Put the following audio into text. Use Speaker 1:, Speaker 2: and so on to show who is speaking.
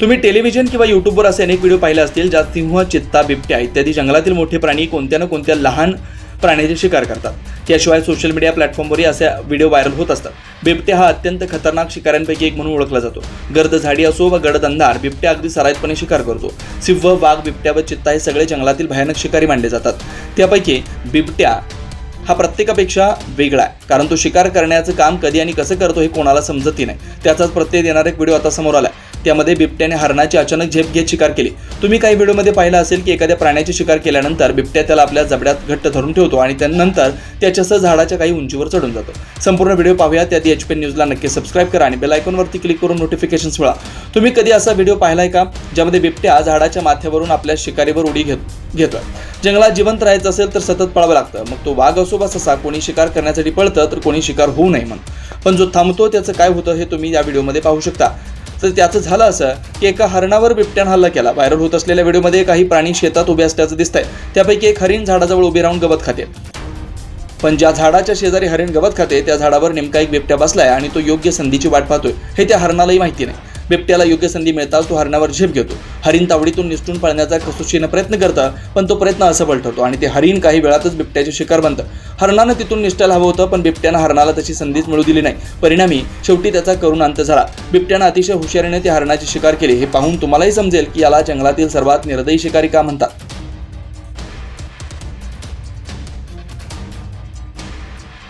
Speaker 1: तुम्ही टेलिव्हिजन किंवा युट्यूबवर असे अनेक व्हिडिओ पाहिले असतील ज्यात सिंह चित्ता बिबट्या इत्यादी जंगलातील मोठे प्राणी कोणत्या ना कोणत्या लहान प्राण्याची शिकार करतात. याशिवाय सोशल मीडिया प्लॅटफॉर्मवरही असे व्हिडिओ व्हायरल होत असतात. बिबट्या हा अत्यंत खतरनाक शिकाऱ्यांपैकी एक म्हणून ओळखला जातो. गर्द झाडी असो व गडद अंधार बिबट्या अगदी सराईतपणे शिकार करतो. सिंह वाघ बिबट्या व चित्ता हे सगळे जंगलातील भयानक शिकारी मानले जातात. त्यापैकी बिबट्या हा प्रत्येकापेक्षा वेगळा आहे. कारण तो शिकार करण्याचं काम कधी आणि कसं करतो हे कोणाला समजतही नाही. त्याचाच प्रत्यय देणारा एक व्हिडिओ आता समोर आला आहे त्यामध्ये बिबट्याने हरणाची अचानक झेप घेत शिकार केली. तुम्ही काही व्हिडिओमध्ये पाहिलं असेल की एखाद्या प्राण्याची शिकार केल्यानंतर बिबट्या त्याला आपल्या जबड्यात घट्ट धरून ठेवतो आणि त्यानंतर त्याच्यासह झाडाच्या काही उंचीवर चढून जातो. संपूर्ण व्हिडिओ पाहूया त्याआधी एच पी न्यूजला नक्की सबस्क्राईब करा आणि बेल आयकॉनवरती क्लिक करून नोटिफिकेशन्स मिळा तुम्ही कधी असा व्हिडिओ पाहिलाय का ज्यामध्ये बिबट्या झाडाच्या माथ्यावरून आपल्या शिकारीवर उडी घेत घेतोय? जंगलात जिवंत राहायचं असेल तर सतत पळावं लागतं. मग तो वाघ असो वा ससा कोणी शिकार करण्यासाठी पळतं तर कोणी शिकार होऊ नये म्हणून. पण जो थांबतो त्याचं काय होतं हे तुम्ही या व्हिडिओमध्ये पाहू शकता. तर त्याचं झालं असं की एका हरणावर बिबट्यानं हल्ला केला. व्हायरल होत असलेल्या व्हिडिओमध्ये काही प्राणी शेतात उभे असल्याचं दिसतंय. त्यापैकी एक हरिण झाडाजवळ उभे राहून गवत खाते. पण ज्या झाडाच्या शेजारी हरिण गवत खाते त्या झाडावर नेमका एक बिबट्या बसलाय आणि तो योग्य संधीची वाट पाहतोय. हे त्या हरणालाही माहिती नाही. बिबट्याला योग्य संधी मिळताच तो हरणावर झेप घेतो. हरिण तावडीतून निसटून पळण्याचा कसोशीनं प्रयत्न करतं पण तो प्रयत्न असफल ठरतो आणि ते हरिण काही वेळातच बिबट्याचे शिकार बनतं. हरणानं तिथून निष्ठायला हवं होतं पण बिबट्यानं हरणाला तशी संधीच मिळू दिली नाही. परिणामी शेवटी त्याचा करुण अंत झाला. बिबट्यानं अतिशय हुशारीने ते हरणाची शिकार केली. हे पाहून तुम्हालाही समजेल की याला जंगलातील सर्वात निर्दयी शिकारी का म्हणतात?